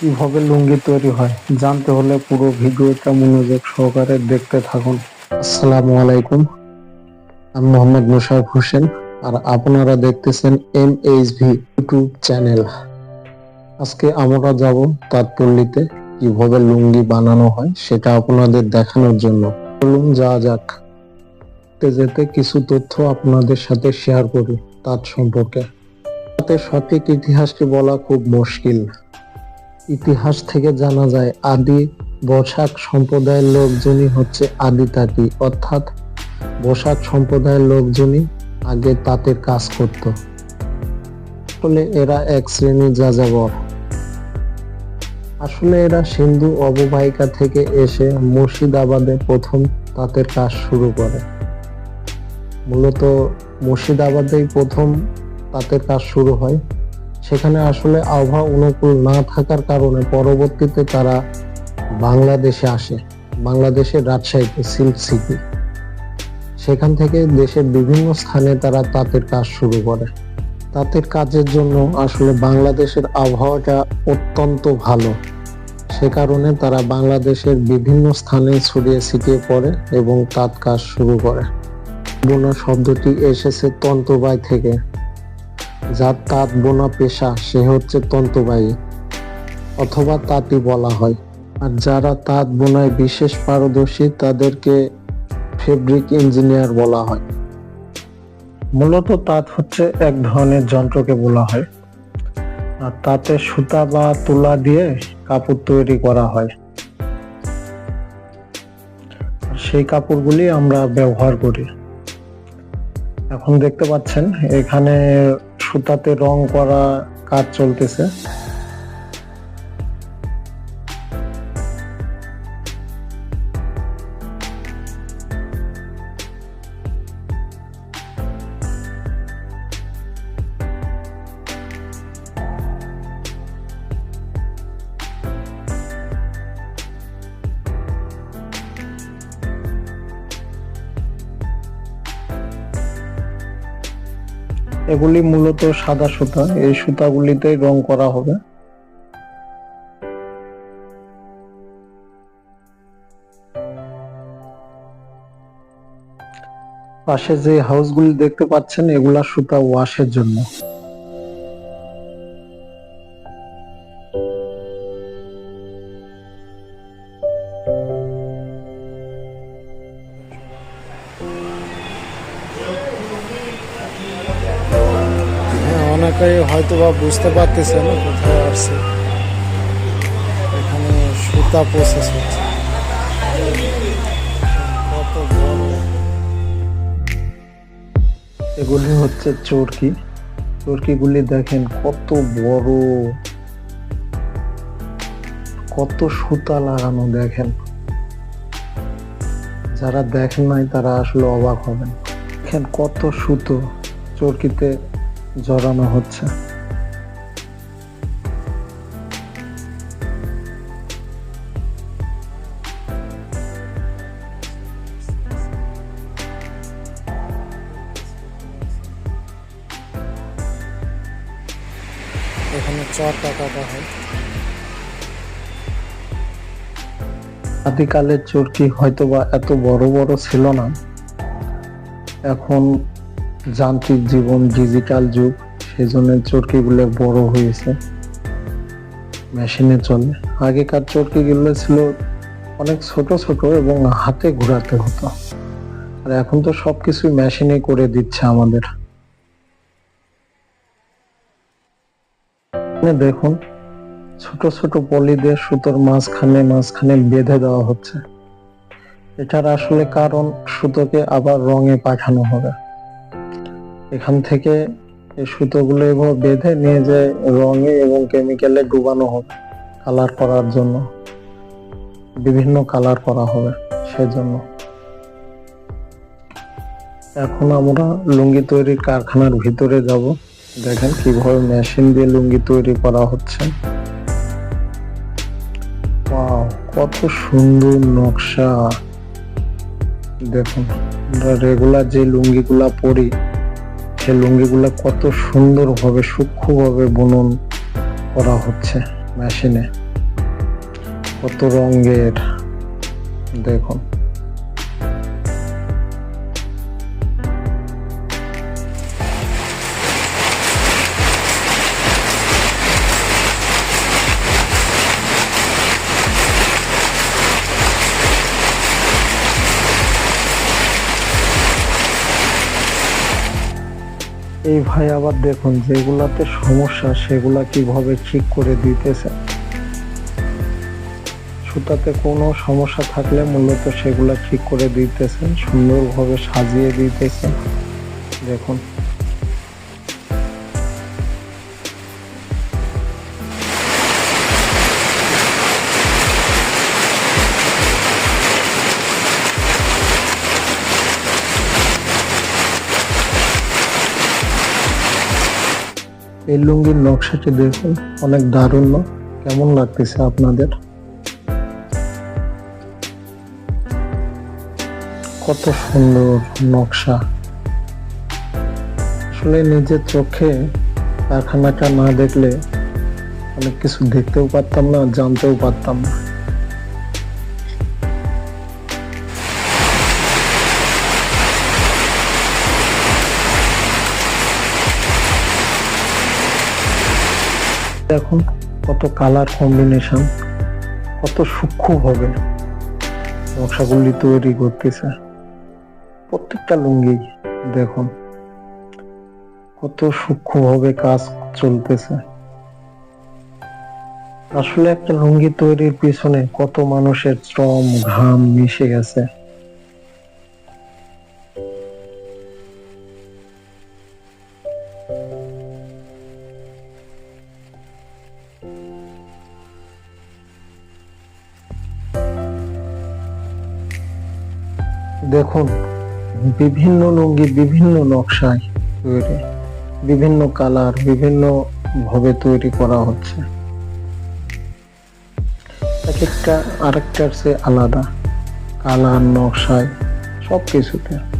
কীভাবে লুঙ্গি তৈরি হয়, জানতে হলে পুরো ভিডিওটা মনোযোগ সহকারে দেখতে থাকুন। আসসালামু আলাইকুম, আমি মোহাম্মদ মুশারফ হোসেন আর আপনারা দেখতেছেন M H V YouTube channel আজকে আমরা যাব তাঁতপল্লীতে কীভাবে লুঙ্গি বানানো হয়, সেটা আপনাদের দেখানোর জন্য। চলুন যা যাক। যেতে কিছু তথ্য আপনাদের সাথে শেয়ার করি তাঁত সম্পর্কে। তাতে সঠিক ইতিহাসকে বলা খুব মুশকিল। ইতিহাস থেকে জানা যায়, আদি বসাক সম্প্রদায়ের লোকজনই হচ্ছে আদি তাঁতি। অর্থাৎ বসাক সম্প্রদায়ের লোকজনই আগে তাঁতের কাজ করত। আসলে এরা এক শ্রেণির যাযাবর। আসলে এরা সিন্ধু অববাহিকা থেকে এসে মুর্শিদাবাদে প্রথম তাঁতের কাজ শুরু করে। মূলত মুর্শিদাবাদেই প্রথম তাঁতের কাজ শুরু হয়। সেখানে আসলে আবহাওয়া অনুকূল না থাকার কারণে পরবর্তীতে তারা বাংলাদেশে আসে। বাংলাদেশের রাজশাহীতে, সিল্ক সিটি। সেখান থেকে দেশের বিভিন্ন স্থানে তারা তাঁতের কাজ শুরু করে। তাঁতের কাজের জন্য আসলে বাংলাদেশের আবহাওয়াটা অত্যন্ত ভালো। সে কারণে তারা বাংলাদেশের বিভিন্ন স্থানে ছড়িয়ে ছিটিয়ে পড়ে এবং তাঁত কাজ শুরু করে। বোনা শব্দটি এসেছে তন্ত্রবাই থেকে। যার তাঁত বোনা পেশা, সে হচ্ছে তন্তুবায়ী অথবা তাঁতি বলা হয়। আর যারা তাঁত বোনায় বিশেষ পারদর্শী, তাদেরকে ফেব্রিক ইঞ্জিনিয়ার বলা হয়। মূলত তাঁত হচ্ছে এক ধরনের যন্ত্রকে বলা হয়। আর তাতে সুতা বা তুলা দিয়ে কাপড় তৈরি করা হয়। সেই কাপড়গুলি আমরা ব্যবহার করি। এখন দেখতে পাচ্ছেন এখানে সুতাতে রং করা কাজ চলতেছে। এগুলি মূলত সাদা সুতা। এই সুতাগুলিতেই রং করা হবে। পাশে যে হাউসগুলি দেখতে পাচ্ছেন, এগুলা সুতা ওয়াশের জন্য। হয়তো বা বুঝতে পারতেছে না কোথায় আসছে। এখানে সুতা প্রসেস হচ্ছে। এগুলি হচ্ছে চরকি। চরকিগুলি দেখেন কত বড়। কত সুতা লাগানো দেখেন। যারা দেখেন নাই তারা আসলে অবাক হবেন। দেখেন কত সুতো চরকিতে জড়ানো হচ্ছে। চরটা কাটা হয় আদিকালের চরকি এত বড় বড় ছিল না। এখন যান্ত্রিক জীবন, ডিজিটাল যুগ, সেজন্য চরকিগুলো বড় হয়েছে মেশিনে চলে আগেকার চরকিগুলো ছিল অনেক ছোট ছোট এবং হাতে ঘোরাতে হতো। আর এখন তো সবকিছু মেশিনে করে দিচ্ছে আমাদের। দেখুন, ছোট ছোট পলি দিয়ে সুতোর মাঝখানে মাঝখানে বেঁধে দেওয়া হচ্ছে। এটার আসলে কারণ সুতোকে আবার রঙে পাঠানো হবে। এখান থেকে এই সুতোগুলো এভাবে বেঁধে নিয়ে যে রঙে এবং কেমিক্যালে ডুবানো হবে কালার করার জন্য। বিভিন্ন কালার করা হবে সেজন্য। এখন আমরা লুঙ্গি তৈরির কারখানার ভিতরে যাব। দেখেন কীভাবে মেশিন দিয়ে লুঙ্গি তৈরি করা হচ্ছে। কত সুন্দর নকশা। দেখুন রেগুলার যে লুঙ্গিগুলা পরি, সে লুঙ্গিগুলা কত সুন্দরভাবে, সূক্ষ্মভাবে বুনন করা হচ্ছে মেশিনে। কত রঙের। দেখুন। এই ভাই আবার দেখুন যেগুলাতে সমস্যা, সেগুলা কীভাবে ঠিক করে দিতেছে। সুতাতে কোনো সমস্যা থাকলে মূলত সেগুলা ঠিক করে দিতেছেন, সুন্দরভাবে সাজিয়ে দিতেছেন। দেখুন। এই লুঙ্গির নকশাটি দেখুন, অনেক দারুণ। কেমন লাগতেছে আপনাদের? কত সুন্দর নকশা। আসলে নিজের চোখে কারখানাটা না দেখলে অনেক কিছু দেখতেও পারতাম না, জানতেও পারতাম না। দেখুন কত কালার কম্বিনেশন কত সূক্ষ্ম হবে। নকশাগুলি তৈরি করতেছে। প্রত্যেকটা লুঙ্গি দেখুন, কত সূক্ষ্মভাবে কাজ চলতেছে। আসলে একটা লুঙ্গি তৈরির পিছনে কত মানুষের শ্রম, ঘাম মিশে গেছে। দেখুন, বিভিন্ন লুঙ্গি বিভিন্ন নকশায় তৈরি, বিভিন্ন কালার, বিভিন্ন ভাবে তৈরি করা হচ্ছে। এক একটা, আরেকটার চেয়ে আলাদা। কালার, নকশায় সব কিছুতে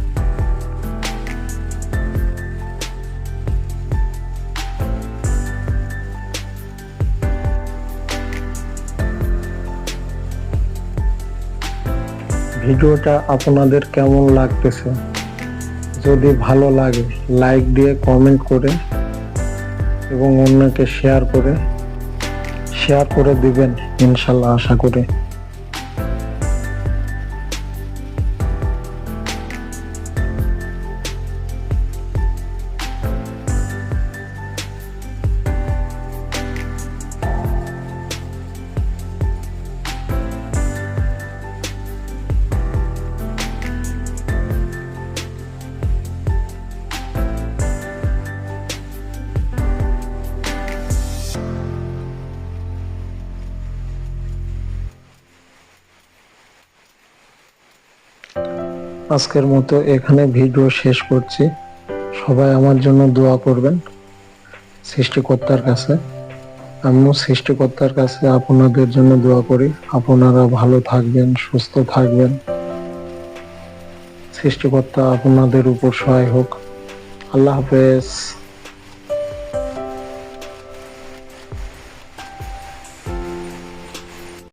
ভিডিওটা আপনাদের কেমন লাগতেছে? যদি ভালো লাগে লাইক দিয়ে কমেন্ট করে এবং অন্যকে শেয়ার করে শেয়ার করে দিবেন, ইনশাল্লাহ আশা করি। আজকের মতো এখানে ভিডিও শেষ করছি। সবাই আমার জন্য দোয়া করবেন সৃষ্টিকর্তার কাছে। আমিও সৃষ্টিকর্তার কাছে আপনাদের জন্য দোয়া করি। আপনারা ভালো থাকবেন, সুস্থ থাকবেন। সৃষ্টিকর্তা আপনাদের উপর সহায় হোক। আল্লাহ হাফেজ।